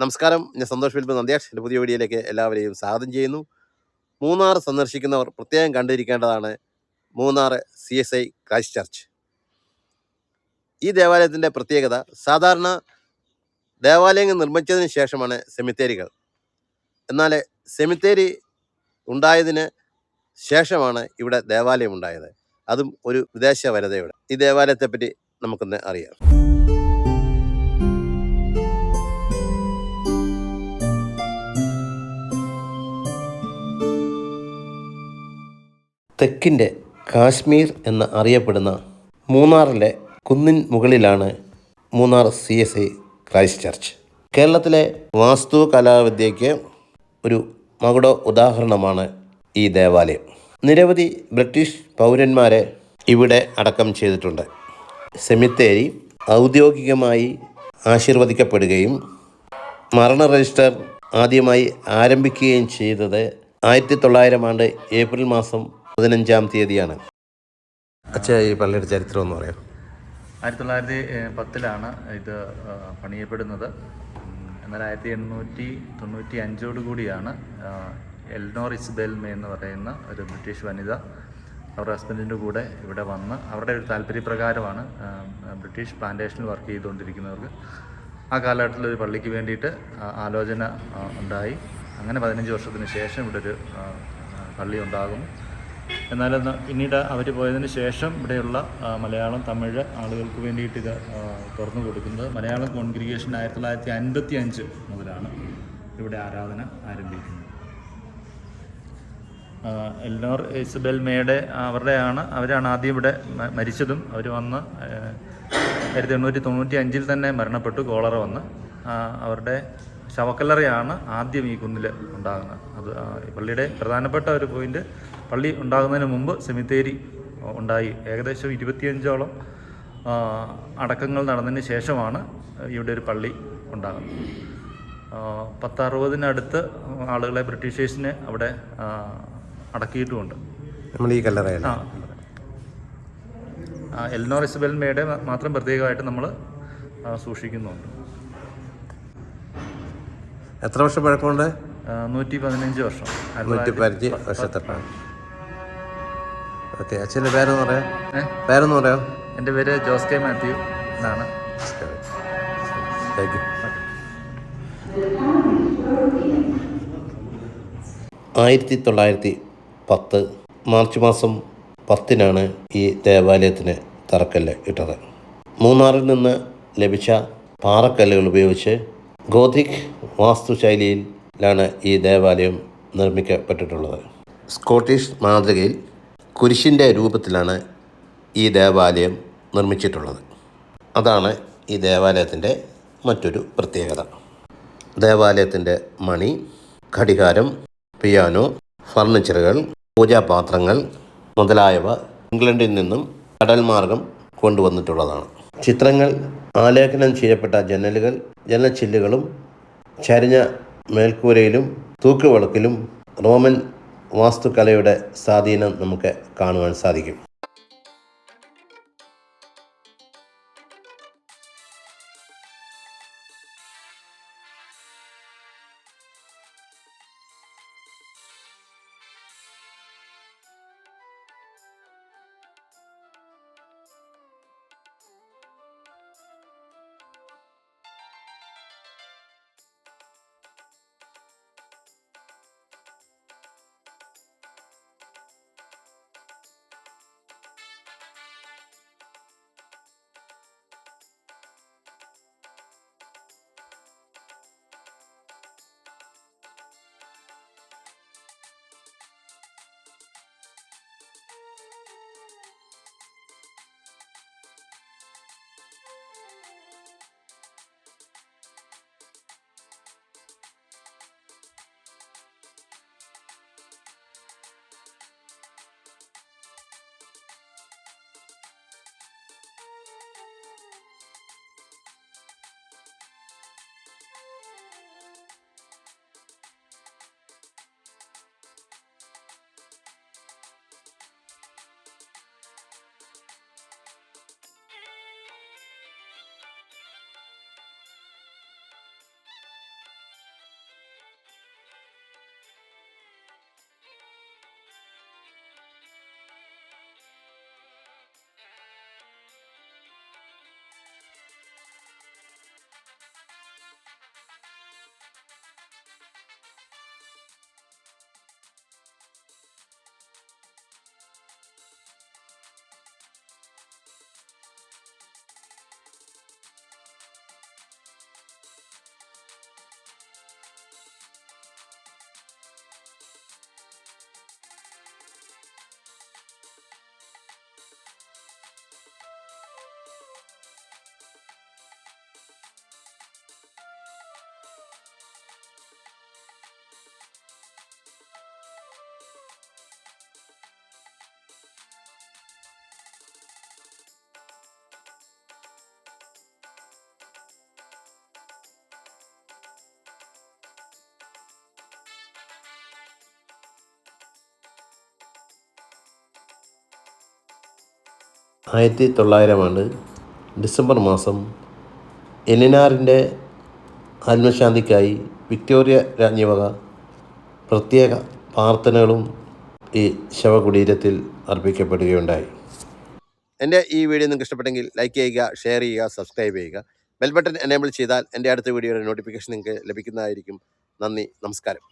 നമസ്കാരം. ഞാൻ സന്തോഷ് വിൽപ്പ് നന്ദിയാഷ് എന്റെ പുതിയ വീഡിയോയിലേക്ക് എല്ലാവരെയും സ്വാഗതം ചെയ്യുന്നു. മൂന്നാർ സന്ദർശിക്കുന്നവർ പ്രത്യേകം കണ്ടിരിക്കേണ്ടതാണ് Munnar C S I Christ church. ഈ ദേവാലയത്തിന്റെ പ്രത്യേകത സാധാരണ ദേവാലയങ്ങൾ നിർമ്മിച്ചതിന് ശേഷമാണ് സെമിത്തേരികൾ. എന്നാൽ സെമിത്തേരി ഉണ്ടായതിന് ശേഷമാണ് ഇവിടെ ദേവാലയം ഉണ്ടായത്. അതും ഒരു വിദേശ വരതയുടെ ഈ ദേവാലയത്തെപ്പറ്റി നമുക്കൊന്ന് അറിയാം. തെക്കിന്റെ കാശ്മീർ എന്ന് അറിയപ്പെടുന്ന മൂന്നാറിലെ കുന്നിൻ മുകളിലാണ് Munnar C S I Christ church. കേരളത്തിലെ വാസ്തു കലാവിദ്യയ്ക്ക് ഒരു മകുട ഉദാഹരണമാണ് ഈ ദേവാലയം. നിരവധി ബ്രിട്ടീഷ് പൗരന്മാരെ ഇവിടെ അടക്കം ചെയ്തിട്ടുണ്ട്. സെമിത്തേരി ഔദ്യോഗികമായി ആശീർവദിക്കപ്പെടുകയും മരണ രജിസ്റ്റർ ആദ്യമായി ആരംഭിക്കുകയും ചെയ്തത് ആയിരത്തി തൊള്ളായിരം ആണ്ട് ഏപ്രിൽ മാസം പതിനഞ്ചാം തീയതിയാണ്. അച്ഛാ ഈ പള്ളിയുടെ ചരിത്രം എന്ന് പറയാം ആയിരത്തി തൊള്ളായിരത്തി പത്തിലാണ് ഇത് പണിയപ്പെടുന്നത്. എന്നാൽ ആയിരത്തി എണ്ണൂറ്റി തൊണ്ണൂറ്റി അഞ്ചോട് കൂടിയാണ് എൽനോർ എൽനോർ ഇസ്ബെൽമെ എന്ന് പറയുന്ന ഒരു ബ്രിട്ടീഷ് വനിത അവരുടെ ഹസ്ബൻഡിന്റെ കൂടെ ഇവിടെ വന്ന് അവരുടെ ഒരു താല്പര്യപ്രകാരമാണ് ബ്രിട്ടീഷ് പ്ലാന്റേഷനിൽ വർക്ക് ചെയ്തുകൊണ്ടിരിക്കുന്നവർക്ക് ആ കാലഘട്ടത്തിൽ ഒരു പള്ളിക്ക് വേണ്ടിയിട്ട് ആലോചന ഉണ്ടായി. അങ്ങനെ പതിനഞ്ച് വർഷത്തിന് ശേഷം ഇവിടെ ഒരു പള്ളി ഉണ്ടാകും എന്നാൽ അത് പിന്നീട് അവർ പോയതിന് ശേഷം ഇവിടെയുള്ള മലയാളം തമിഴ് ആളുകൾക്ക് വേണ്ടിയിട്ട് ഇത് തുറന്നു കൊടുക്കുന്നത്. മലയാളം കോൺഗ്രിഗേഷൻ ആയിരത്തി തൊള്ളായിരത്തി അൻപത്തി അഞ്ച് മുതലാണ് ഇവിടെ ആരാധന ആരംഭിക്കുന്നത്. എല്ലോർ ഇസബൽ മേയുടെ അവരുടെയാണ് അവരാണ് ആദ്യം ഇവിടെ മരിച്ചതും. അവർ വന്ന് ആയിരത്തി എണ്ണൂറ്റി തൊണ്ണൂറ്റി അഞ്ചിൽ തന്നെ മരണപ്പെട്ടു കോളറ വന്ന്. അവരുടെ ശവക്കല്ലറയാണ് ആദ്യം ഈ കുന്നിൽ ഉണ്ടാകുന്നത്. അത് പള്ളിയുടെ പ്രധാനപ്പെട്ട ഒരു പോയിന്റ് പള്ളി ഉണ്ടാകുന്നതിന് മുമ്പ് സെമിത്തേരി ഉണ്ടായി. ഏകദേശം ഇരുപത്തിയഞ്ചോളം അടക്കങ്ങൾ നടന്നതിന് ശേഷമാണ് ഇവിടെ ഒരു പള്ളി ഉണ്ടാകുന്നത്. പത്തറുപതിനടുത്ത് ആളുകളെ ബ്രിട്ടീഷേഴ്സിനെ അവിടെ അടക്കിയിട്ടുമുണ്ട്. നമ്മൾ ഈ ആ. ആ, എൽനോർ മാത്രം പ്രത്യേകമായിട്ട് നമ്മൾ സൂക്ഷിക്കുന്നുണ്ട്. എത്ര വർഷം പഴക്കമുണ്ട്? നൂറ്റി പതിനഞ്ച് വർഷം ആയിരത്തി നൂറ്റി പതിനഞ്ച് വർഷത്തെട്ടാണ് ഓക്കെ അച്ഛന്റെ പേരെന്ന് പറയാം പേരെന്ന് പറയാം എന്റെ പേര് ജോസ് കെ മാത്യു എന്നാണ്. താങ്ക് യു ആയിരത്തി തൊള്ളായിരത്തി പത്ത് മാർച്ച് മാസം പത്തിനാണ് ഈ ദേവാലയത്തിന് തറക്കല്ല് ഇട്ടത്. മൂന്നാറിൽ നിന്ന് ലഭിച്ച പാറക്കല്ലുകൾ ഉപയോഗിച്ച് ഗോതിക് വാസ്തുശൈലിയിലാണ് ഈ ദേവാലയം നിർമ്മിക്കപ്പെട്ടിട്ടുള്ളത്. സ്കോട്ടിഷ് മാതൃകയിൽ കുരിശിന്റെ രൂപത്തിലാണ് ഈ ദേവാലയം നിർമ്മിച്ചിട്ടുള്ളത്. അതാണ് ഈ ദേവാലയത്തിന്റെ മറ്റൊരു പ്രത്യേകത. ദേവാലയത്തിന്റെ മണി ഘടികാരം പിയാനോ ഫർണിച്ചറുകൾ പൂജാപാത്രങ്ങൾ മുതലായവ ഇംഗ്ലണ്ടിൽ നിന്നും കടൽ മാർഗം കൊണ്ടുവന്നിട്ടുള്ളതാണ്. ചിത്രങ്ങൾ ആലേഖനം ചെയ്യപ്പെട്ട ജനലുകൾ ജനച്ചില്ലുകളും ചരിഞ്ഞ മേൽക്കൂരയിലും തൂക്കുവിളക്കിലും റോമൻ വാസ്തുകലയുടെ സ്വാധീനം നമുക്ക് കാണുവാൻ സാധിക്കും. ആയിരത്തി തൊള്ളായിരം ആണ്ട് ഡിസംബർ മാസം എലിനാറിന്റെ ആത്മശാന്തിക്കായി വിക്ടോറിയ രാജ്ഞിവക പ്രത്യേക പ്രാർത്ഥനകളും ഈ ശവകുടീരത്തിൽ അർപ്പിക്കപ്പെടുകയുണ്ടായി. എന്റെ ഈ വീഡിയോ നിങ്ങൾക്ക് ഇഷ്ടപ്പെട്ടെങ്കിൽ ലൈക്ക് ചെയ്യുക ഷെയർ ചെയ്യുക സബ്സ്ക്രൈബ് ചെയ്യുക. ബെൽ ബട്ടൺ എനേബിൾ ചെയ്താൽ എന്റെ അടുത്ത വീഡിയോയുടെ നോട്ടിഫിക്കേഷൻ നിങ്ങൾക്ക് ലഭിക്കുന്നതായിരിക്കും. നന്ദി നമസ്കാരം.